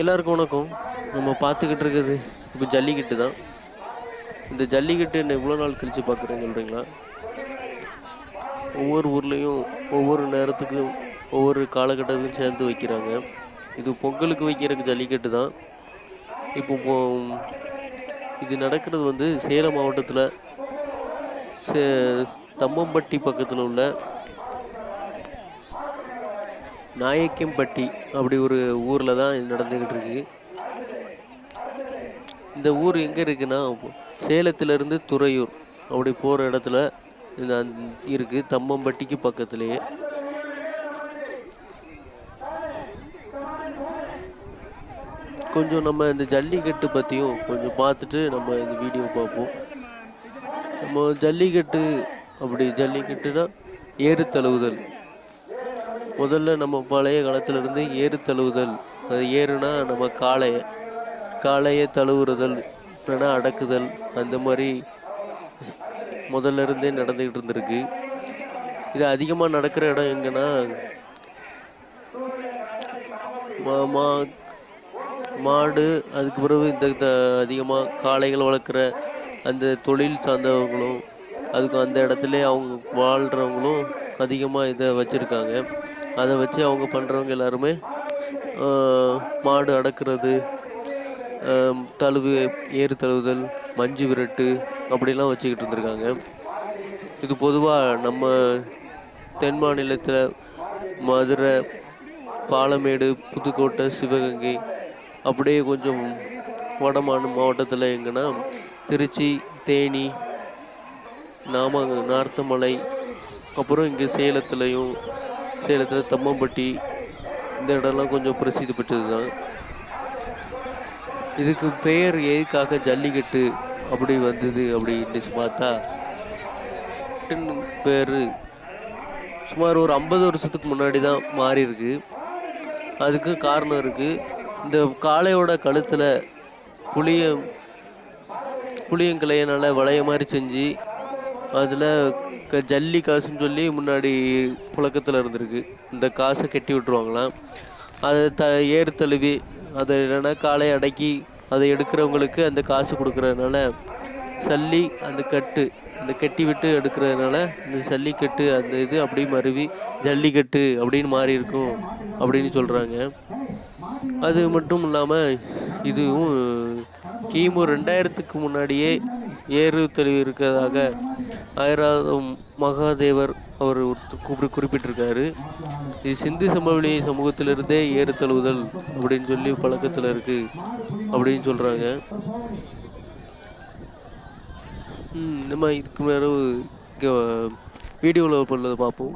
எல்லாருக்கும் வணக்கம். நம்ம பார்த்துக்கிட்டு இருக்கிறது இப்போ ஜல்லிக்கட்டு தான். இந்த ஜல்லிக்கட்டு என்ன இவ்வளோ நாள் கழித்து பார்க்குறேன்னு சொல்கிறீங்களா ஒவ்வொரு ஊர்லேயும் ஒவ்வொரு நேரத்துக்கும் ஒவ்வொரு காலகட்டத்துக்கும் சேர்ந்து வைக்கிறாங்க. இது பொங்கலுக்கு வைக்கிறதுக்கு ஜல்லிக்கட்டு தான். இப்போ இது நடக்கிறது வந்து சேலம் மாவட்டத்தில் சே தம்மம்பட்டி பக்கத்தில் உள்ள நாயக்கம்பட்டி அப்படி ஒரு ஊரில் தான் நடந்துக்கிட்டு இருக்கு. இந்த ஊர் எங்கே இருக்குன்னா சேலத்திலேருந்து துறையூர் அப்படி போகிற இடத்துல இந்த அந்த- தம்மம்பட்டிக்கு பக்கத்துலேயே. கொஞ்சம் நம்ம இந்த ஜல்லிக்கட்டு பற்றியும் கொஞ்சம் பார்த்துட்டு நம்ம இந்த வீடியோ பார்ப்போம். நம்ம ஜல்லிக்கட்டு அப்படி ஜல்லிக்கட்டுனா ஏறு தழுவுதல். முதல்ல நம்ம பழைய காலத்திலிருந்து ஏறு தழுவுதல். அது ஏறுனா நம்ம காளைய காளையை தழுவுறதல் இல்லைன்னா அடக்குதல் அந்த மாதிரி முதல்ல இருந்தே நடந்துக்கிட்டு இருந்திருக்கு. இது அதிகமாக நடக்கிற இடம் எங்கன்னா மா- மா- மாடு அதுக்கு பிறகு இந்த அதிகமாக காளைகள் வளர்க்குற அந்த தொழில் சார்ந்தவங்களும் அதுக்கு அந்த இடத்துல அவங்க வாழ்கிறவங்களும் அதிகமாக இதை வச்சுருக்காங்க. அதை வச்சு அவங்க பண்ணுறவங்க எல்லாருமே மாடு அடக்கிறது தழுவு ஏறு தழுவுதல் மஞ்சு விரட்டு அப்படிலாம் வச்சுக்கிட்டு இருந்திருக்காங்க. இது பொதுவாக நம்ம தென் மாநிலத்தில் மதுரை பாலமேடு புதுக்கோட்டை சிவகங்கை அப்படியே கொஞ்சம் வடமான மாவட்டத்தில் எங்கன்னா திருச்சி தேனி நாம நார்த்தமலை அப்புறம் இங்கே சேலத்துலேயும் சேலத்தில் தம்மம்பட்டி இந்த இடம்லாம் கொஞ்சம் பிரசித்தி பெற்றது தான் இதுக்கு பெயர் எதுக்காக ஜல்லிக்கட்டு அப்படி வந்தது அப்படின்னு பார்த்தா பேர். சுமார் ஒரு ஐம்பது வருஷத்துக்கு முன்னாடி தான் மாறி இருக்கு அதுக்கு காரணம் இருக்குது இந்த காளையோட கழுத்தில் புளிய புளியங்கிளையனால் வளைய மாதிரி செஞ்சு அதில் க ஜல்லி காசுன்னு சொல்லி முன்னாடி புழக்கத்தில் இருந்திருக்கு. இந்த காசை கட்டி விட்டுருவாங்களாம். அதை த ஏறு தழுவி அதை இல்லைன்னா காலை அடக்கி அதை எடுக்கிறவங்களுக்கு அந்த காசு கொடுக்குறதுனால சல்லி அந்த கட்டு அந்த கட்டி விட்டு எடுக்கிறதுனால இந்த சல்லிக்கட்டு அந்த இது அப்படியே மருவி ஜல்லிக்கட்டு அப்படின்னு மாறி இருக்கும் அப்படின்னு சொல்கிறாங்க அது மட்டும் இல்லாமல் இதுவும் கிமு ரெண்டாயிரத்துக்கு முன்னாடியே ஏறு தெளிவு இருக்கிறதாக ஆயிரம் மகாதேவர் அவர் ஒருத்தர் குறிப்பிட்டிருக்காரு. இது சிந்து சமவெளி சமூகத்திலிருந்தே ஏறு தழுவுதல் அப்படின்னு சொல்லி பழக்கத்தில் இருக்கு அப்படின்னு சொல்கிறாங்க நம்ம இதுக்கு மேலே வீடியோவில் பண்ணதை பார்ப்போம்.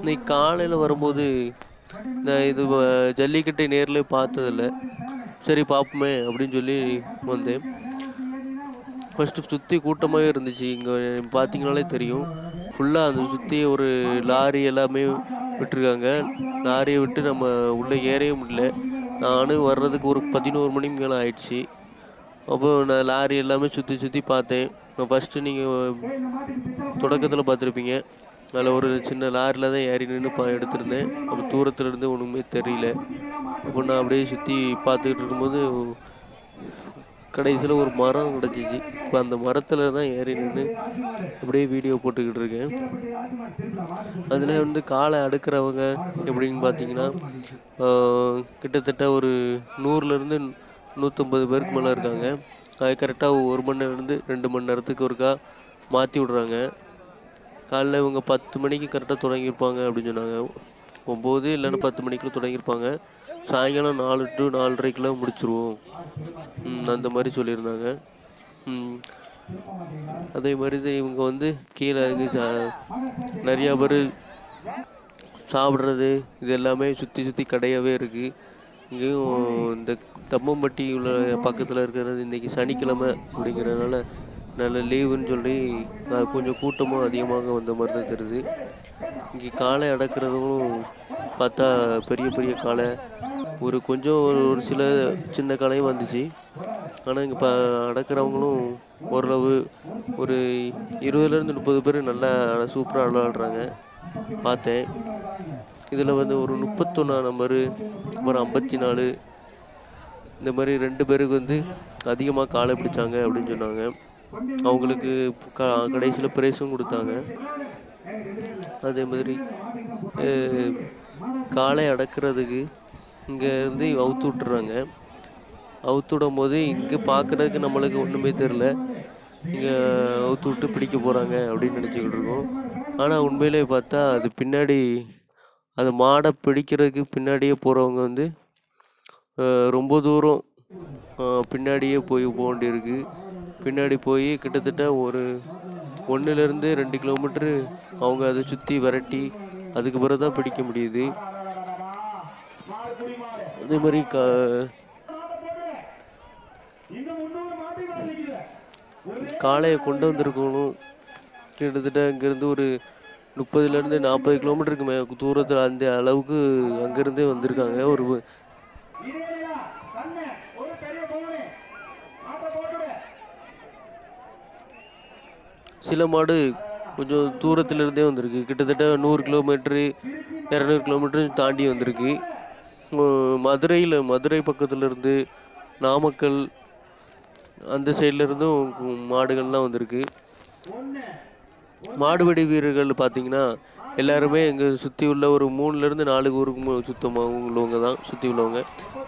இன்னைக்கு காலையில் வரும்போது நான் இது ஜல்லிக்கட்டை நேரில் பார்த்ததில்ல. சரி பார்ப்போமே அப்படின்னு சொல்லி வந்தேன். ஃபஸ்ட்டு சுற்றி கூட்டமாகவே இருந்துச்சு. இங்கே பார்த்தீங்கனாலே தெரியும். ஃபுல்லாக அந்த சுற்றி ஒரு லாரி எல்லாமே விட்டுருக்காங்க. லாரியை விட்டு நம்ம உள்ளே ஏறவே முடியல. நானும் வர்றதுக்கு ஒரு பதினோரு மணி மேலே ஆயிடுச்சு. அப்போ நான் லாரி எல்லாமே சுற்றி சுற்றி பார்த்தேன். நான் ஃபஸ்ட்டு நீங்கள் தொடக்கத்தில் பார்த்துருப்பீங்க. அதில் ஒரு சின்ன லாரியில் தான் ஏறி நின்று பா எடுத்திருந்தேன். அப்போ தூரத்தில் இருந்து ஒன்றுமே தெரியல. அப்போ நான் அப்படியே சுற்றி பார்த்துக்கிட்டு இருக்கும்போது கடைசியில் ஒரு மரம் கிடச்சிச்சு. இப்போ அந்த மரத்தில் தான் ஏறி நின்று அப்படியே வீடியோ போட்டுக்கிட்டு இருக்கேன். அதில் வந்து காலை அடுக்கிறவங்க எப்படின்னு பார்த்தீங்கன்னா கிட்டத்தட்ட ஒரு நூறுலேருந்து நூற்றம்பது பேருக்கு மேலே இருக்காங்க. அது கரெக்டாக ஒரு மணி நேரம்லேருந்து ரெண்டு மணி நேரத்துக்கு ஒருக்கா மாற்றி விட்றாங்க. காலைல இவங்க பத்து மணிக்கு கரெக்டாக தொடங்கியிருப்பாங்க அப்படின்னு சொன்னாங்க. ஒம்பது இல்லைன்னா பத்து மணிக்குள்ளே தொடங்கியிருப்பாங்க. சாயங்காலம் நாலு டு நாலரைக்கெலாம் முடிச்சிருவோம். அந்த மாதிரி சொல்லியிருந்தாங்க. அதே மாதிரி தான் இவங்க வந்து கீழே இங்க சா- நிறையா பேர் சாப்பிட்றது இது எல்லாமே சுற்றி சுற்றி கடையாகவே இருக்குது இங்கேயும் இந்த தம்மம்பட்டி உள்ள பக்கத்தில் இருக்கிறது இன்றைக்கி சனிக்கிழமை அப்படிங்கிறதுனால நல்ல லீவுன்னு சொல்லி நான் கொஞ்சம் கூட்டமும் அதிகமாக வந்த மாதிரி தான் தெரியுது. இங்கே காளை அடக்கிறதும் பார்த்தா பெரிய பெரிய காளை. ஒரு கொஞ்சம் ஒரு ஒரு சில சின்ன காளையும் வந்துச்சு. ஆனால் இங்கே இப்போ அடக்கிறவங்களும் ஓரளவு ஒரு இருபதுலேருந்து முப்பது பேர் நல்லா சூப்பராக விளையாடுறாங்க. பார்த்தேன். இதில் வந்து ஒரு முப்பத்தொன்னா நம்பரு அப்புறம் ஐம்பத்தி நாலு இந்த மாதிரி ரெண்டு பேருக்கு வந்து அதிகமாக காலை பிடிச்சாங்க அப்படின்னு சொன்னாங்க. அவங்களுக்கு க கடைசியில் ப்ரைஸும் கொடுத்தாங்க. அதே மாதிரி காலை காளை அடக்கிறதுக்கு இங்கே இருந்து அவுத்து விட்டுறாங்க. அவுத்து விடும் போது இங்கே பார்க்குறதுக்கு நம்மளுக்கு ஒன்றுமே தெரில இங்கே அவுத்து விட்டு பிடிக்க போகிறாங்க அப்படின்னு நினச்சிக்கிட்டு இருக்கோம். ஆனால் உண்மையிலே பார்த்தா அது பின்னாடி அது மாடை பிடிக்கிறதுக்கு பின்னாடியே போகிறவங்க வந்து ரொம்ப தூரம் பின்னாடியே போய் போக வேண்டியிருக்கு பின்னாடி போய் கிட்டத்தட்ட ஒரு ஒன்றுலேருந்து ரெண்டு கிலோமீட்ரு அவங்க அதை சுற்றி விரட்டி அதுக்கு பிறகு தான் பிடிக்க முடியுது. அதே மாதிரி க காளையை கொண்டு வந்திருக்கணும். கிட்டத்தட்ட அங்கேருந்து ஒரு முப்பதுலேருந்து நாற்பது கிலோமீட்டருக்கு மே தூரத்தில் அந்த அளவுக்கு அங்கேருந்தே வந்திருக்காங்க. ஒரு சில மாடு கொஞ்சம் தூரத்துலேருந்தே வந்திருக்கு. கிட்டத்தட்ட நூறு கிலோமீட்ரு இரநூறு கிலோமீட்டர் தாண்டி வந்திருக்கு. மதுரையில் மதுரை பக்கத்துலேருந்து நாமக்கல் அந்த சைட்லேருந்தும் மாடுகள்லாம் வந்திருக்கு. மாடுபடி வீரர்கள் பார்த்தீங்கன்னா எல்லாருமே இங்கே சுற்றி உள்ள ஒரு மூணுலேருந்து நாலு ஊருக்கு சுத்தமாக உள்ளவங்க தான் சுற்றி உள்ளவங்க.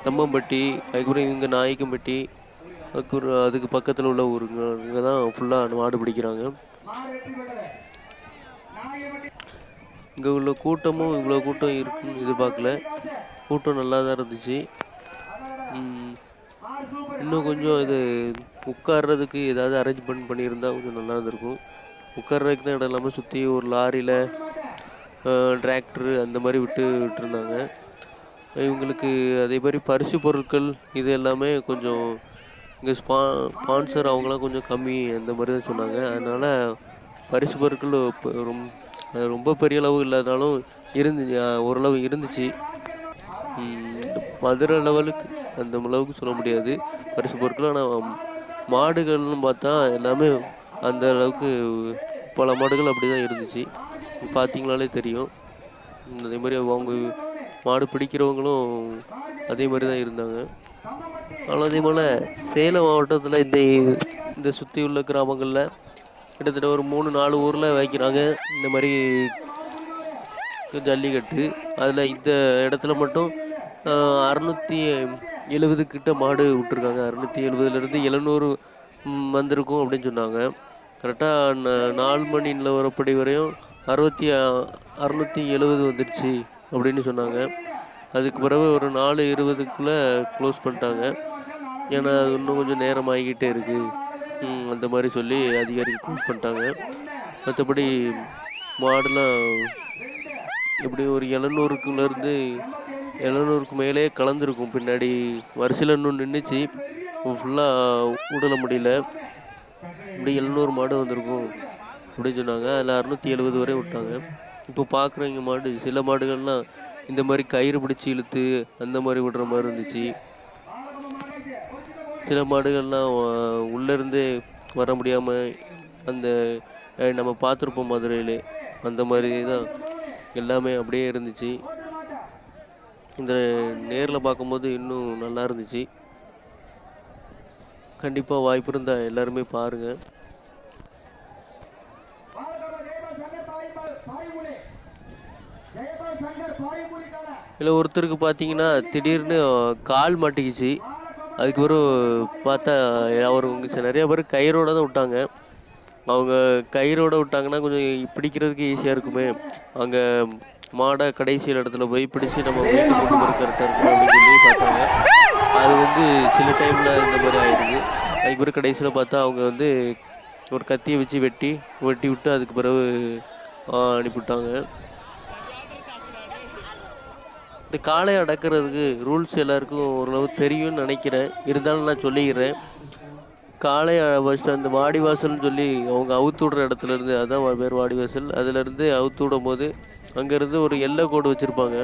தம்மம்பட்டி அதுக்கப்புறம் இங்கே நாயக்கம்பட்டி அதுக்கு அதுக்கு பக்கத்தில் உள்ள ஊருங்க இங்கே தான் ஃபுல்லாக மாடு பிடிக்கிறாங்க. இங்கே உள்ள கூட்டமும் இவ்வளோ கூட்டம் இருக்குன்னு எதிர்பார்க்கல கூட்டம் நல்லா தான் இருந்துச்சு இன்னும் கொஞ்சம் இது உட்கார்றதுக்கு ஏதாவது அரேஞ்ச்மெண்ட் பண்ணியிருந்தால் கொஞ்சம் நல்லா இருந்திருக்கும். உட்கார்றதுக்கு தான் இடம் இல்லாமல் சுற்றி ஒரு லாரியில் டிராக்டரு அந்த மாதிரி விட்டு விட்டுருந்தாங்க இவங்களுக்கு அதே மாதிரி பரிசு பொருட்கள் இது எல்லாமே கொஞ்சம் இங்கே ஸ்பா ஸ்பான்சர் அவங்களாம் கொஞ்சம் கம்மி அந்த மாதிரி தான் சொன்னாங்க. அதனால் பரிசு பொருட்கள் அது ரொம்ப பெரிய அளவு இல்லாதனாலும் இருந்து ஓரளவு இருந்துச்சு. மதுரை லெவலுக்கு அந்த அளவுக்கு சொல்ல முடியாது. பரிசு பொருட்கள் ஆனால் மாடுகள்னு பார்த்தா எல்லாமே அந்த அளவுக்கு பல மாடுகள் அப்படி தான் இருந்துச்சு. பார்த்தீங்கனாலே தெரியும். அதே மாதிரி அவங்க மாடு பிடிக்கிறவங்களும் அதே மாதிரி தான் இருந்தாங்க. ஆனால் அதே போல் சேலம் மாவட்டத்தில் இந்த இந்த சுற்றி உள்ள கிராமங்களில் கிட்டத்தட்ட ஒரு மூணு நாலு ஊரில் வைக்கிறாங்க. இந்த மாதிரி ஜல்லிக்கட்டு. அதில் இந்த இடத்துல மட்டும் அறநூற்றி எழுபது கிட்ட மாடு விட்டுருக்காங்க. அறநூற்றி எழுபதுலேருந்து எழுநூறு வந்திருக்கும் அப்படின்னு சொன்னாங்க. கரெக்டாக நாலு மணி நிலவரப்படி வரையும் அறுபத்தி அறநூற்றி எழுபது வந்துடுச்சு அப்படின்னு சொன்னாங்க. அதுக்கு பிறகு ஒரு நாலு இருபதுக்குள்ளே க்ளோஸ் பண்ணிட்டாங்க. ஏன்னா அது இன்னும் கொஞ்சம் நேரம் ஆகிக்கிட்டே இருக்குது அந்த மாதிரி சொல்லி அதிகாரிகள் க்ளோஸ் பண்ணிட்டாங்க. மற்றபடி மாடுலாம் எப்படி ஒரு எழுநூறுக்குள்ளேருந்து எழுநூறுக்கு மேலே கலந்துருக்கும். பின்னாடி வரிசையில் இன்னும் நின்றுச்சு ஃபுல்லாக ஊடல முடியல. இப்படி எழுநூறு மாடு வந்திருக்கும் அப்படின்னு சொன்னாங்க. அதில் அறுநூற்றி எழுபது வரை விட்டாங்க. இப்போ பார்க்குறவங்க மாடு. சில மாடுகள்லாம் இந்த மாதிரி கயிறு பிடிச்சி இழுத்து அந்த மாதிரி விடுற மாதிரி இருந்துச்சு. சில மாடுகள்லாம் உள்ளேருந்தே வர முடியாமல் அந்த நம்ம பார்த்துருப்போம் மதுரையிலே. அந்த மாதிரி தான் எல்லாமே அப்படியே இருந்துச்சு. இந்த நேரில் பார்க்கும்போது இன்னும் நல்லா இருந்துச்சு. கண்டிப்பாக வாய்ப்பு இருந்தால் எல்லாருமே பாருங்கள் இதில் ஒருத்தருக்கு பார்த்தீங்கன்னா திடீர்னு கால் மாட்டிக்கிச்சு. அதுக்கு பிறகு பார்த்தா அவர் நிறையா பேர் கயிறோட தான் விட்டாங்க. அவங்க கயிறோட விட்டாங்கன்னா கொஞ்சம் பிடிக்கிறதுக்கு ஈஸியாக இருக்குமே. அங்கே மாடை கடைசி இடத்துல போய் பிடிச்சி நம்ம வீட்டுக்கு கொண்டு போய் கரெக்டாக இருக்கும் அப்படின்னு சொல்லி பார்த்தாங்க. அது வந்து சில டைமில் இந்த மாதிரி ஆயிடுது. அதுக்கு பிறகு கடைசியில் பார்த்தா அவங்க வந்து ஒரு கத்தியை வச்சு வெட்டி வெட்டி விட்டு அதுக்கு பிறகு அனுப்பிவிட்டாங்க. இந்த காளை அடக்கிறதுக்கு ரூல்ஸ் எல்லாருக்கும் ஓரளவு தெரியும்னு நினைக்கிறேன். இருந்தாலும் நான் சொல்லிக்கிறேன். காளை ஃபஸ்ட்டு அந்த வாடி வாசல்னு சொல்லி அவங்க அவுத்து விடுற இடத்துல இருந்து அதான் பேர் வாடி வாசல் அதுலேருந்து அவுத்து விடும் போது அங்கேருந்து ஒரு எல்லை கோடு வச்சுருப்பாங்க.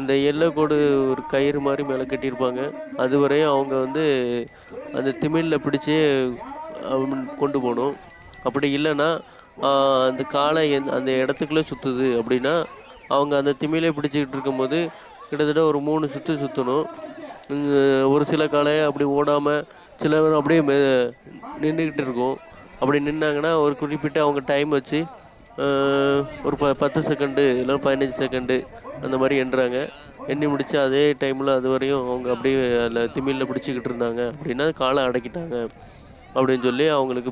இந்த எல்லை கோடு ஒரு கயிறு மாதிரி மேலே கட்டியிருப்பாங்க. அது வரையும் அவங்க வந்து அந்த திமிழில் பிடிச்சி கொண்டு போகணும். அப்படி இல்லைன்னா அந்த காளை எந் அந்த இடத்துக்குள்ளே சுற்றுது அப்படின்னா அவங்க அந்த திமிலை பிடிச்சிக்கிட்டு இருக்கும்போது கிட்டத்தட்ட ஒரு மூணு சுற்று சுற்றணும் ஒரு சில காலையை அப்படி ஓடாமல் சில பேர் அப்படியே மெ நின்றுக்கிட்டு இருக்கும். அப்படி நின்னாங்கன்னா ஒரு குறிப்பிட்ட அவங்க டைம் வச்சு ஒரு ப பத்து செகண்டு இல்லை பதினஞ்சு செகண்டு அந்த மாதிரி எண்ணுறாங்க. எண்ணி முடித்து அதே டைமில் அது வரையும் அவங்க அப்படியே அதில் திமிலில் பிடிச்சிக்கிட்டு இருந்தாங்க. அப்படின்னா காலை அடக்கிட்டாங்க. அப்படின்னு சொல்லி அவங்களுக்கு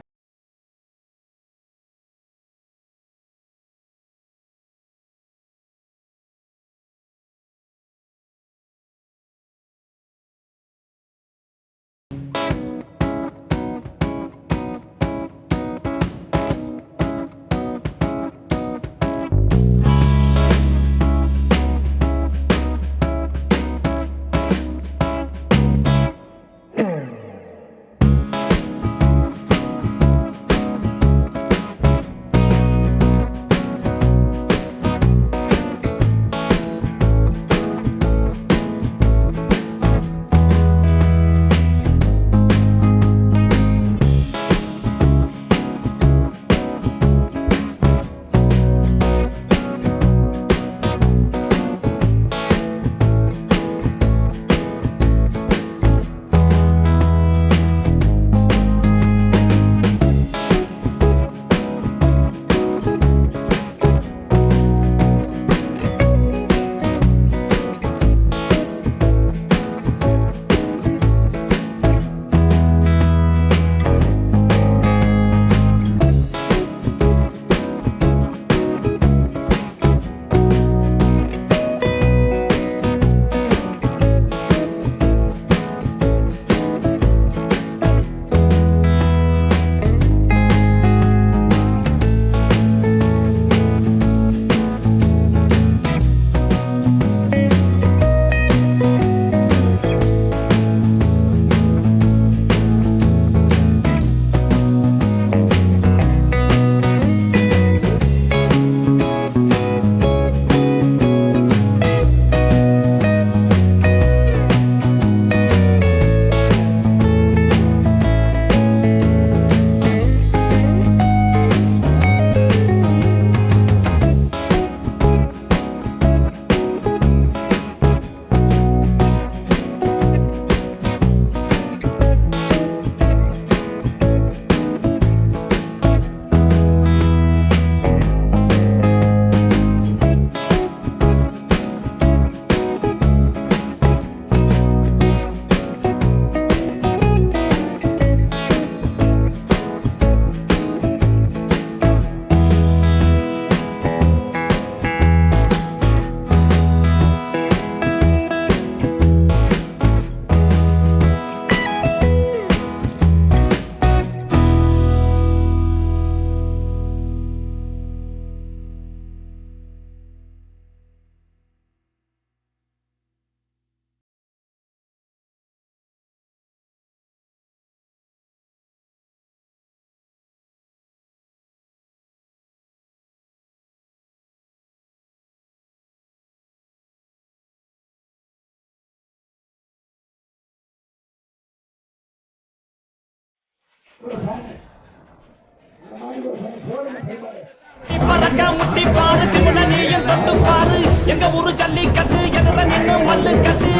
பறக்க முட்டி பாரு திமுல நீயும் தொட்டு பாரு. எங்க ஊரு ஜல்லிக்கட்டு எதிர நின்னு மல்லு கட்டு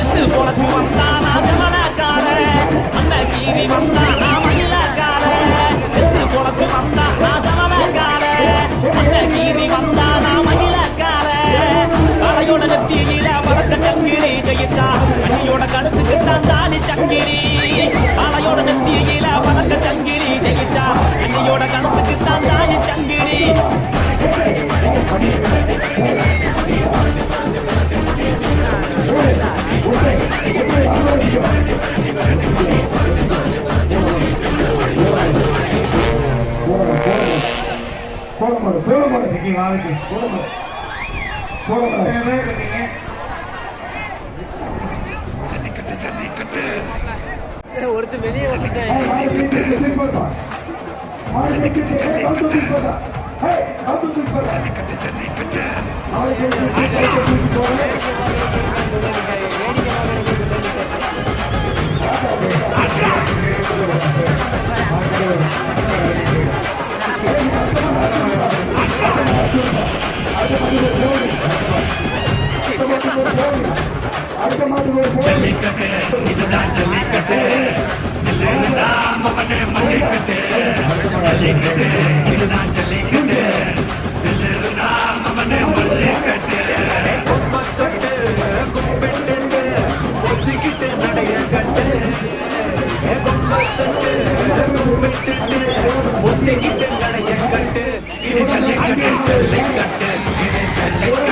எத்து வந்தான் அது மலக்கார அந்த கீரி வந்தானா மயிலக்கார எத்து வந்தான் வந்தானா ஜமலக்கார அந்த கீரி வந்தானா மயிலக்கார கலையோட நெத்தியில பறக்க சங்கிலி ஜெயிச்சா. கண்ணியோட கழுத்துக்கு தான் தாலி சங்கிலி காலையோட நெத்தியில பறக்க சங்கிலி ஜெயிச்சா. கண்ணியோட கழுத்துக்கு தான் தாலி சங்கிலி. போட மாட்டோம் जल्दी करते जल्दी करते அடுத்த மாட்டுக்கு ஒத்திக்கிட்டு நடைய கட்டு இது ஜல்லிக்கட்டு ஜல்லிக்கட்டு இது ஜல்லிக்கட்டு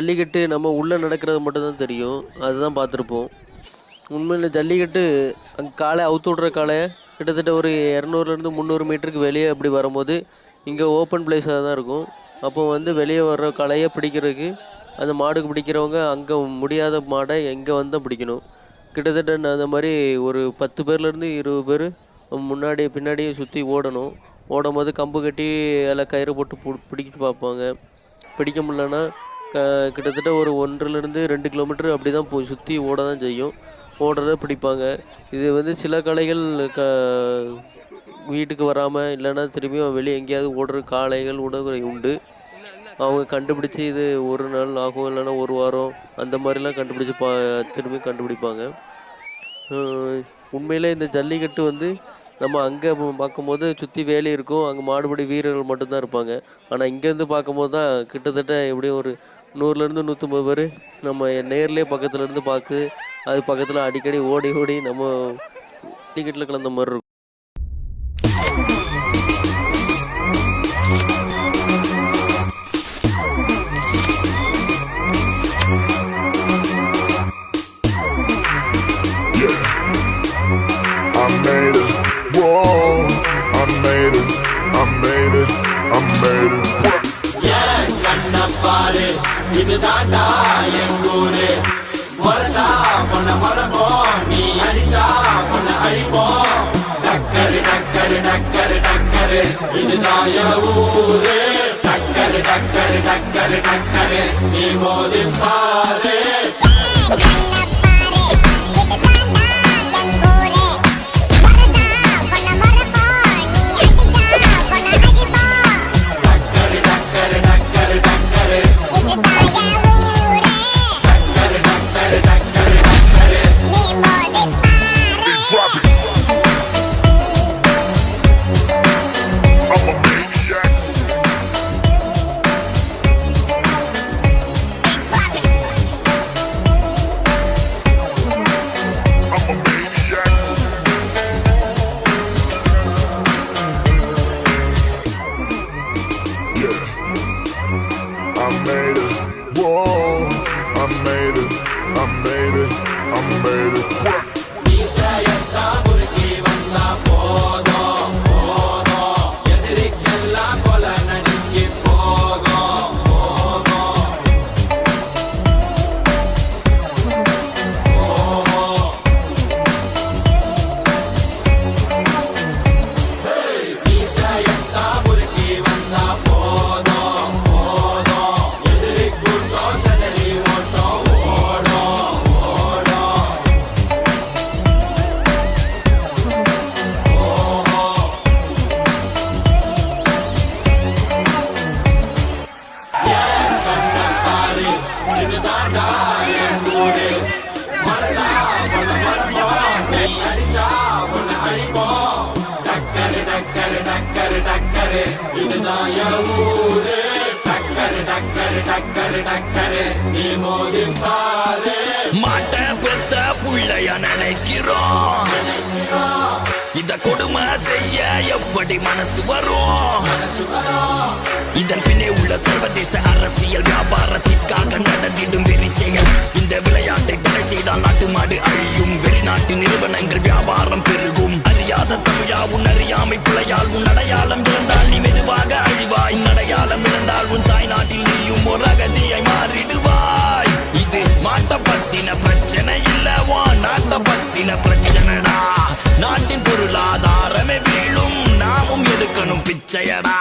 ஜல்லிக்கட்டு நம்ம உள்ளே நடக்கிறது மட்டும்தான் தெரியும். அதுதான் பார்த்துருப்போம். உண்மையில் ஜல்லிக்கட்டு அங்கே காலை அவுத்து விட்ற காலை கிட்டத்தட்ட ஒரு இரநூறுலேருந்து முந்நூறு மீட்டருக்கு வெளியே அப்படி வரும்போது இங்கே ஓப்பன் பிளேஸாக தான் இருக்கும். அப்போ வந்து வெளியே வர்ற களையை பிடிக்கிறதுக்கு அந்த மாடுக்கு பிடிக்கிறவங்க அங்கே முடியாத மாடை எங்கே வந்து பிடிக்கணும். கிட்டத்தட்ட நான் அந்த மாதிரி ஒரு பத்து பேர்லேருந்து இருபது பேர் முன்னாடி பின்னாடியே சுற்றி ஓடணும். ஓடும் போது கம்பு கட்டி அதில் கயிறு போட்டு பு- பிடிக்க பார்ப்பாங்க. பிடிக்க முடிலன்னா கிட்டத்தட்ட ஒரு ஒன்றிலிருந்து ரெண்டு கிலோமீட்டர் அப்படி தான் போய் சுற்றி ஓட தான் செய்யும். ஓடுறத பிடிப்பாங்க. இது வந்து சில கலைகள் க வீட்டுக்கு வராமல் இல்லைன்னா திரும்பியும் வெளியே எங்கேயாவது ஓடுற காளைகள் உணவு உண்டு. அவங்க கண்டுபிடிச்சி இது ஒரு நாள் ஆகும் இல்லைன்னா ஒரு வாரம் அந்த மாதிரிலாம் கண்டுபிடிச்சி பா திரும்பி கண்டுபிடிப்பாங்க. உண்மையில் உண்மையிலே இந்த ஜல்லிக்கட்டு வந்து நம்ம அங்கே பார்க்கும்போது சுற்றி வேலி இருக்கும். அங்கே மாடுபடி வீரர்கள் மட்டும்தான் இருப்பாங்க. ஆனால் இங்கேருந்து பார்க்கும்போது தான் கிட்டத்தட்ட எப்படியும் ஒரு நூறுலேருந்து நூற்றம்பது பேர் நம்ம நேர்லேயே பக்கத்துலேருந்து பார்க்கு பார்த்து அது பக்கத்தில் அடிக்கடி ஓடி ஓடி நம்ம டிக்கெட்டில் கலந்த மாதிரி இருக்கும். இதுதாண்டா எங்கூரு முறைச்சா பொண்ண மரபோம் நீ அடிச்சா பொண்ண அழிப்போம் டக்கரு டக்கரு டக்கரு டக்கரு இதுதான் என் ஊரு. டக்கரு டக்கரு டக்கரு டக்கரு நீ மோதி பாரு. பிழையால் உன் அடையாளம் இழந்தால் நீ மெதுவாக அழிவாய். உன் அடையாளம் இழந்தால் உன் தாய் நாட்டில் நீயும் ஒரு அகதியை மாறிடுவாய். இது மாட்ட பத்தின பிரச்சனை இல்லவா நாட்ட பத்தின பிரச்சனைடா. நாட்டின் பொருளாதாரமே வீழும் நாமும் எடுக்கணும் பிச்சையடா.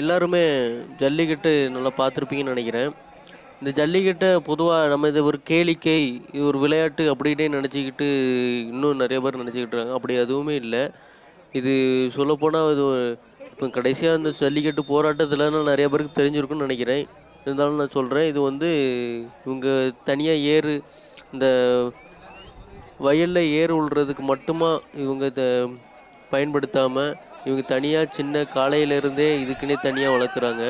எல்லாருமே ஜல்லிக்கட்டு நல்லா பார்த்துருப்பீங்கன்னு நினைக்கிறேன். இந்த ஜல்லிக்கட்டை பொதுவாக நம்ம இது ஒரு கேளிக்கை இது ஒரு விளையாட்டு அப்படின்னே நினச்சிக்கிட்டு இன்னும் நிறைய பேர் நினச்சிக்கிட்டு இருக்காங்க. அப்படி எதுவுமே இல்லை. இது சொல்லப்போனால் இது இப்போ கடைசியாக இந்த ஜல்லிக்கட்டு போராட்டத்தில்னு நிறைய பேருக்கு தெரிஞ்சிருக்குன்னு நினைக்கிறேன். இருந்தாலும் நான் சொல்கிறேன் இது வந்து இவங்க தனியாக ஏறு இந்த வயலில் ஏர் உழுறதுக்கு மட்டுமா இவங்க இதை பயன்படுத்தாமல் இவங்க தனியாக சின்ன காலையிலேருந்தே இதுக்குன்னே தனியாக வளர்க்குறாங்க.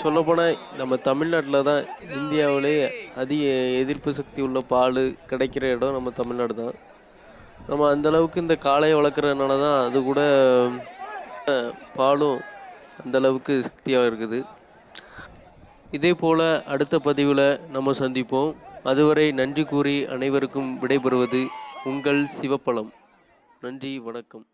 சொல்லப்போனால் நம்ம தமிழ்நாட்டில் தான் இந்தியாவிலே அதிக எதிர்ப்பு சக்தி உள்ள பால் கிடைக்கிற இடம் நம்ம தமிழ்நாடு தான். நம்ம அந்த அளவுக்கு இந்த காளையை வளர்க்குறதுனால தான் அது கூட பாலும் அந்தளவுக்கு சக்தியாக இருக்குது. இதே போல் அடுத்த பதிவில் நம்ம சந்திப்போம். அதுவரை நன்றி கூறி அனைவருக்கும் விடைபெறுவது உங்கள் சிவப்பழம் நன்றி வணக்கம்.